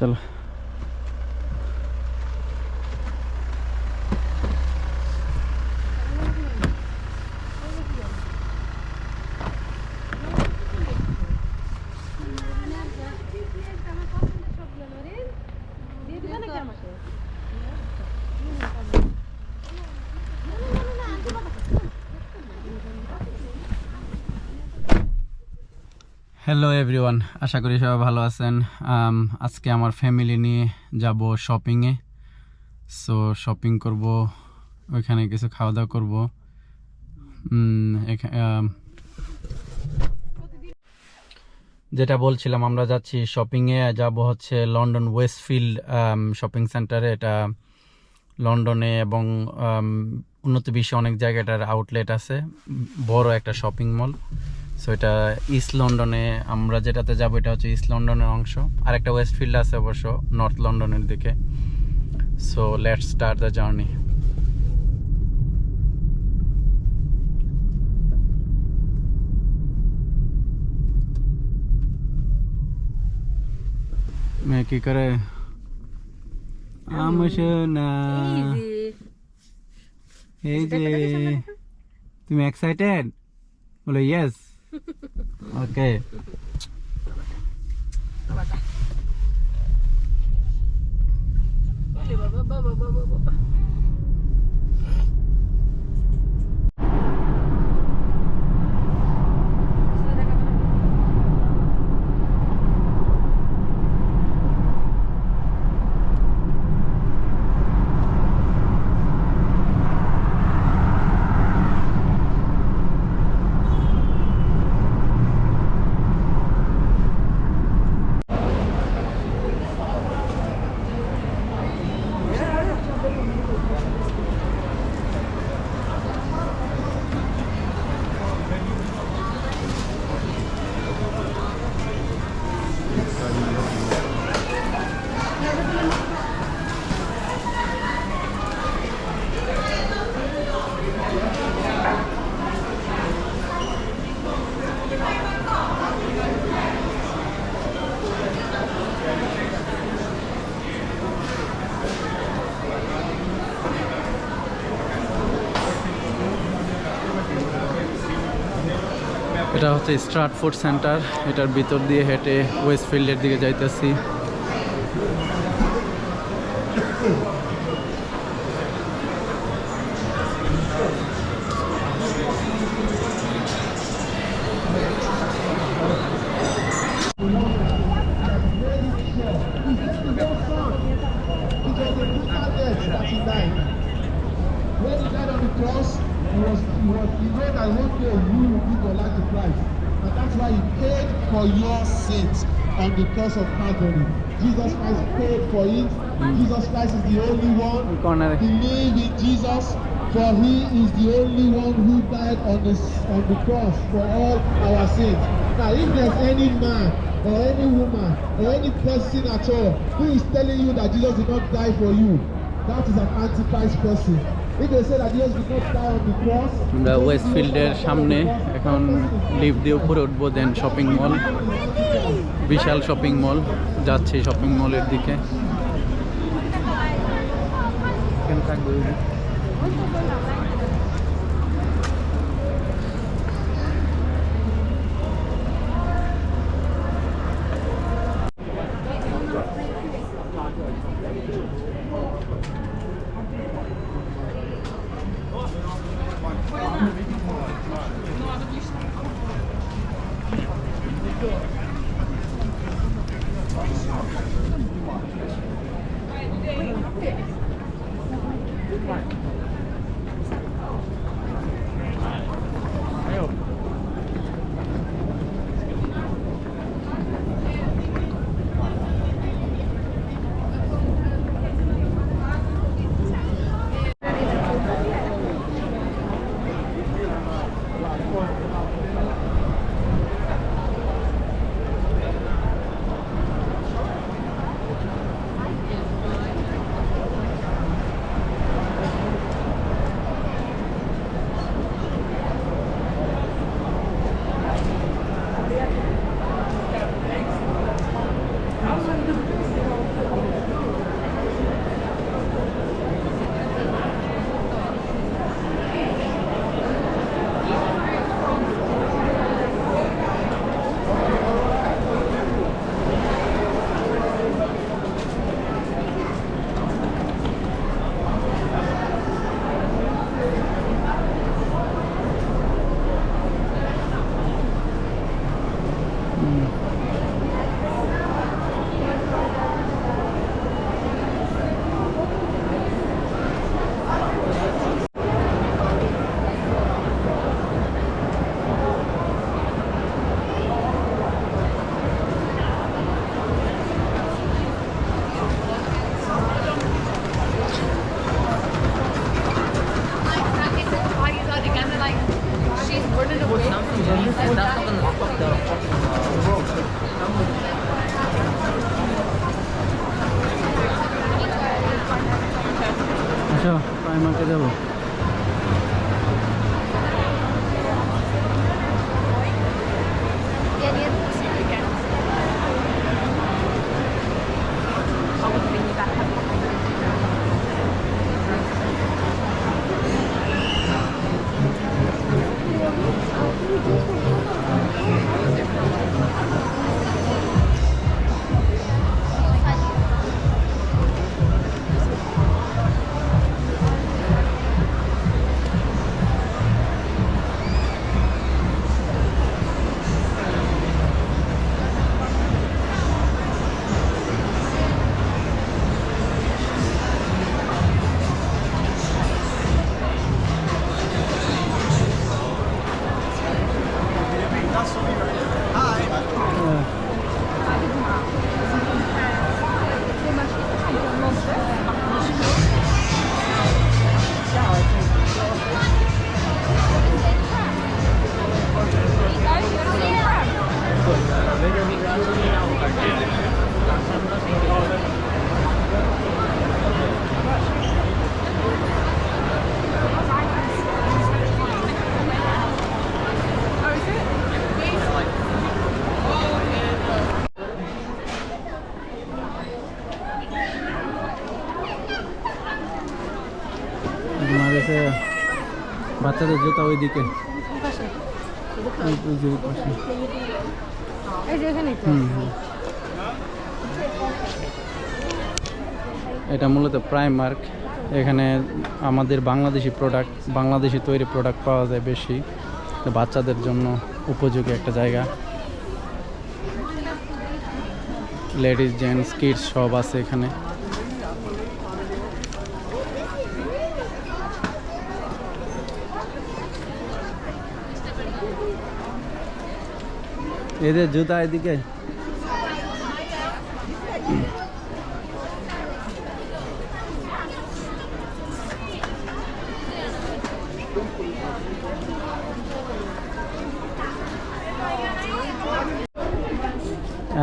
ਚਲ hello everyone আশা করি সবাই ভালো আছেন। আজকে আমার ফ্যামিলি নিয়ে যাব শপিংয়ে সো শপিং করব, ওইখানে কিছু খাওয়া দাওয়া করব। যেটা বলছিলাম, আমরা যাচ্ছি শপিংয়ে যাব হচ্ছে লন্ডন ওয়েস্টফিল্ড শপিং সেন্টারে এটা লন্ডনে এবং উন্নত বিশ্বে অনেক জায়গায় এটার আউটলেট আছে। বড় একটা শপিং মল সো এটা ইস্ট লন্ডনে আমরা যেটাতে যাব এটা হচ্ছে ইস্ট লন্ডনের অংশ। আর একটা ওয়েস্টফিল্ড আছে অবশ্য নর্থ লন্ডনের দিকে। So let's start the journey করে? আমার না। এই যে। তুমি এক্সাইটেড বলো ইয়েস Ok. এটা হচ্ছে স্ট্রাটফোর্ড সেন্টার এটার ভিতর দিয়ে হেঁটে ওয়েস্টফিল্ডের দিকে যাইতেছি that he died. When he died on the cross, He was, he was, he know that one day you will be the like the price. And that's why he paid for your sins and the cross of Calvary. Jesus Christ paid for it. Jesus Christ is the only one. Believe in Jesus, for he is the only one who died on the, on the cross for all our sins. Now, if there's any man or any woman or any person at all who is telling you that Jesus did not die for you, that is an antichrist person. আমরা ওয়েস্টফিল্ডের সামনে এখন lift দিয়ে উপরে উঠবো দেন shopping mall বিশাল shopping mall যাচ্ছে shopping মলের দিকে। থাকব বাংলাদেশে বাচ্চাদের জুতা ওইদিকে ওই তো যে ওই পাশে। এটা মূলত প্রাইমার্ক এখানে আমাদের বাংলাদেশি প্রোডাক্ট বাংলাদেশি তৈরি প্রোডাক্ট পাওয়া যায় বেশি। বাচ্চাদের জন্য উপযোগী একটা জায়গা। লেডিস জেন্টস কিডস সব আছে এখানে। এদের জুতা এদিকে।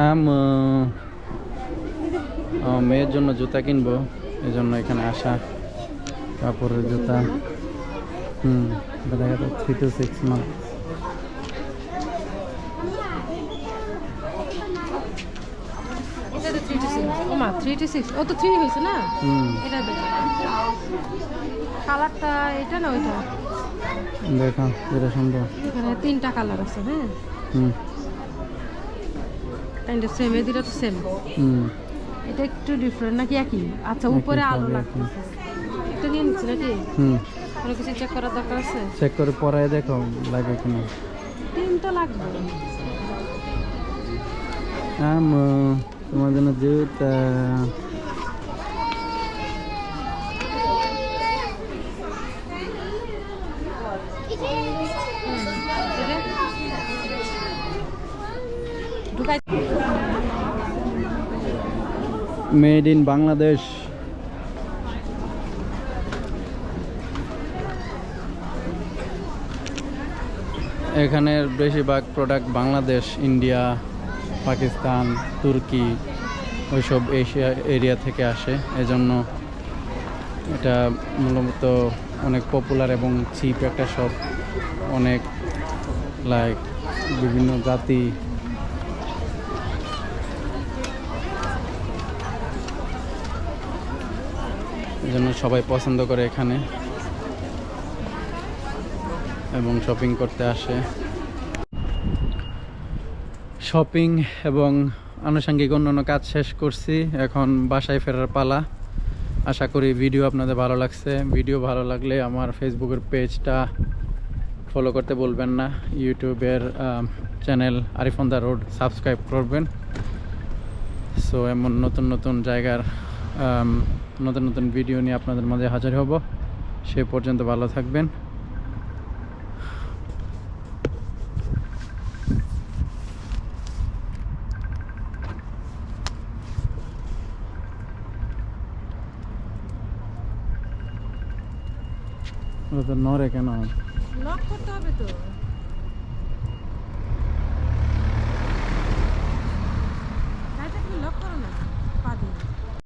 আম মেয়ের জন্য জুতা কিনবো এই জন্য এখানে আসা। কাপড়ের জুতা। হুম দেখা যায় থ্রি টু সিক্স মান্থ এটা তো থ্রি টু সিক্স ও মা থ্রি টু সিক্স ও তো থ্রি হয়েছে না? হুম। এটা বেটার। কালারটা এটা না ওইটা? দেখো যেটা সুন্দর। এখানে তিনটা কালার আছে হ্যাঁ? হুম। তিনটা সেম এই তো সেম হুম। এটা একটু ডিফারেন্ট নাকি একই? আচ্ছা উপরে আলো লাগতেছে। একটা নিয়ে নিচ্ছি নাকি? হুম। কোনো কিছু চেক করার দরকার আছে? চেক করে পরায় দেখো লাগে কিনা। তিনটা লাগবে। আম তোমার জন্য জুতা মেড ইন বাংলাদেশ। এখানের বেশিরভাগ প্রোডাক্ট বাংলাদেশ ইন্ডিয়া পাকিস্তান, তুর্কি ওইসব এশিয়া এরিয়া থেকে আসে। এজন্য এটা মূলত অনেক পপুলার এবং চিপ একটা শপ অনেক লাইক বিভিন্ন জাতি। এজন্য সবাই পছন্দ করে এখানে। এবং শপিং করতে আসে। শপিং এবং আনুষঙ্গিক অন্যান্য কাজ শেষ করছি। এখন বাসায় ফেরার পালা। আশা করি ভিডিও আপনাদের ভালো লাগছে। ভিডিও ভালো লাগলে আমার ফেসবুকের পেজটা ফলো করতে বলবেন না। ইউটিউবের channel Arif on the road subscribe করবেন। সো এমন নতুন নতুন জায়গার নতুন নতুন ভিডিও নিয়ে আপনাদের মাঝে হাজির হব। সে পর্যন্ত ভালো থাকবেন। ওরা তো কেন? লক করতে হবে তো।